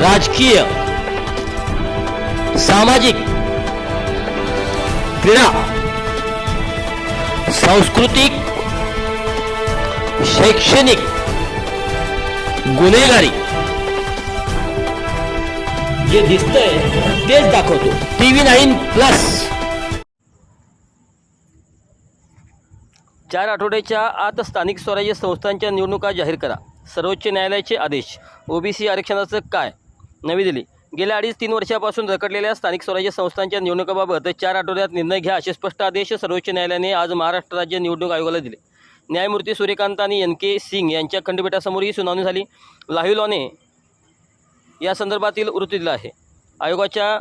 राजकीय सामाजिक क्रीडा सांस्कृतिक शैक्षणिक गुन्हेगारी. जे दिसतंय तेच दाखवतो. TV nine plus. चार आठवड्याच्या आत स्थानिक स्वराज्य संस्थांच्या निवडणुका जाहीर करा. सर्वोच्च न्यायालयाचे आदेश. ओबीसी आरक्षणाचं काय? नवी दिल्ली. गेल्या अडीच तीन वर्षापासून रखडलेल्या स्थानिक स्वराज्य संस्थांच्या निवडणुकाबाबत चार आठवड्यात निर्णय घ्या असे स्पष्ट आदेश सर्वोच्च न्यायालयाने आज महाराष्ट्र राज्य निवडणूक आयोगाला दिले. न्यायमूर्ती सूर्यकांत आणि एन के सिंग यांच्या खंडपीठासमोर ही सुनावणी झाली. लाहिलॉने या संदर्भातील वृत्ती दिला आहे. आयोगाच्या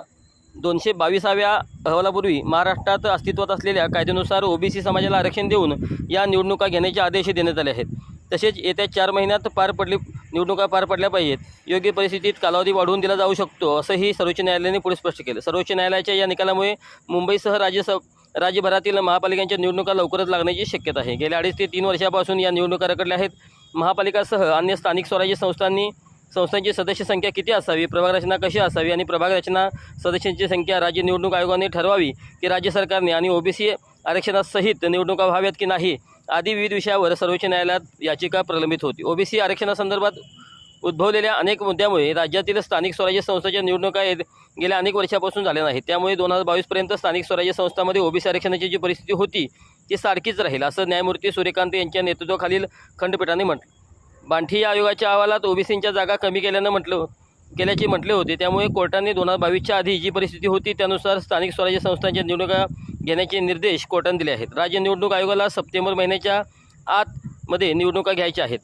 दोनशे बावीसाव्या अहवालापूर्वी महाराष्ट्रात अस्तित्वात असलेल्या कायद्यानुसार ओबीसी समाजाला आरक्षण देऊन या निवडणुका घेण्याचे आदेश देण्यात आले आहेत. तसेच येत्या चार महिन्यात पार पडली निवडणुका पार पडल्या पाहिजेत. योग्य परिस्थितीत कालावधी वाढवून दिला जाऊ शकतो असंही सर्वोच्च न्यायालयाने पुढे स्पष्ट केलं. सर्वोच्च न्यायालयाच्या या निकालामुळे मुंबईसह राज्यस राज्यभरातील महापालिकांच्या निवडणुका लवकरच लागण्याची शक्यता आहे. गेल्या अडीच ते तीन वर्षापासून या निवडणुका रखडल्या आहेत. महापालिकासह अन्य स्थानिक स्वराज्य संस्थांनी संस्थांची सदस्य संख्या किती असावी प्रभाग रचना कशी असावी आणि प्रभाग रचना सदस्यांची संख्या राज्य निवडणूक आयोगाने ठरवावी की राज्य सरकारने आणि ओबीसी आरक्षणासहित निवडणुका व्हाव्यात की नाही आदी विविध विषयावर सर्वोच्च न्यायालयात याचिका प्रलंबित होती. ओबीसी आरक्षणासंदर्भात उद्भवलेल्या अनेक मुद्द्यामुळे राज्यातील स्थानिक स्वराज्य संस्थेच्या निवडणुका येत- गेल्या अनेक वर्षापासून झाल्या नाहीत. त्यामुळे दोन हजार बावीसपर्यंत स्थानिक स्वराज्य संस्थांमध्ये ओबीसी आरक्षणाची जी परिस्थिती होती ती सारखीच राहील असं न्यायमूर्ती सूर्यकांत यांच्या नेतृत्वाखालील खंडपीठाने म्हटलं. बांठी या आयोगाच्या अहवालात ओबीसींच्या जागा कमी केल्यानं म्हटलं केल्याचे म्हटले होते. त्यामुळे कोर्टाने दोन हजार बावीसच्या आधी जी परिस्थिती होती त्यानुसार स्थानिक स्वराज्य संस्थांच्या निवडणुका घेण्याचे निर्देश कोर्टाने दिले आहेत. राज्य निवडणूक आयोगाला सप्टेंबर महिन्याच्या आतमध्ये निवडणुका घ्यायच्या आहेत.